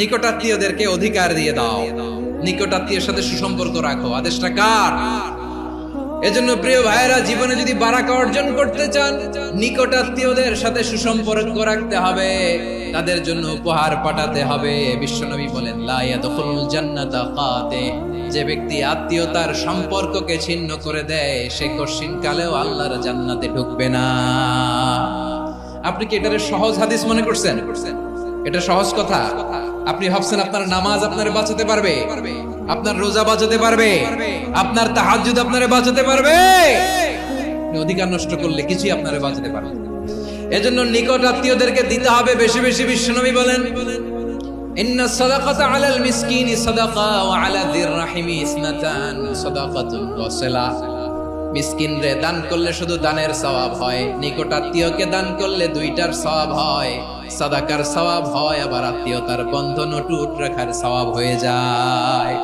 নিকটাত্মীয়দেরকে অধিকার দিয়ে দাও। নিকটাত্মীয়ের সাথে সুসম্পর্ক রাখো। আদেশটা কার? এজন্য প্রিয় ভাইয়েরা, জীবনে যদি বারাকা অর্জন করতে চান, নিকটাত্মীয়দের সাথে সুসম্পর্ক রাখতে হবে। তাদের জন্য উপহার পাঠাতে হবে। বিশ্বনবী বলেন, লা ইয়াদখুলুল জান্নাতা কাতে। যে ব্যক্তি আত্মীয়তার সম্পর্ককে ছিন্ন করে দেয়, সে কশিন কালেও আল্লাহর জান্নাতে ঢুকবে না। আপনি কি এটারে সহজ হাদিস মনে করছেন? এটা সহজ কথা। আপনি ভাবছেন আপনার নামাজ আপনারে বাঁচাতে পারবে? আপনার রোজা বাঁচাতে পারবে? আপনার তাহাজ্জুদ আপনারে বাঁচাতে পারবে? অধিকার নষ্ট করলে কিছুই আপনারে বাঁচাতে পারবে। এজন্য নিকট আত্মীয়দেরকে দিতে হবে বেশি বেশি বিশ্বনবী বলেন, ইন্না আলাল মিসকিনি সাদাকা ওয়া আলা যির রাহিমি ইসনাতান সাদাকাতুন ওয়াসিলা। মিসকিন রে দান করলে শুধু দানের স্বভাব হয় নিকট আত্মীয়কে দান করলে দুইটার স্বভাব হয়। সাদাকার স্বভাব হয়, আবার আত্মীয়তার বন্ধন টুট রাখার স্বভাব হয়ে যায়।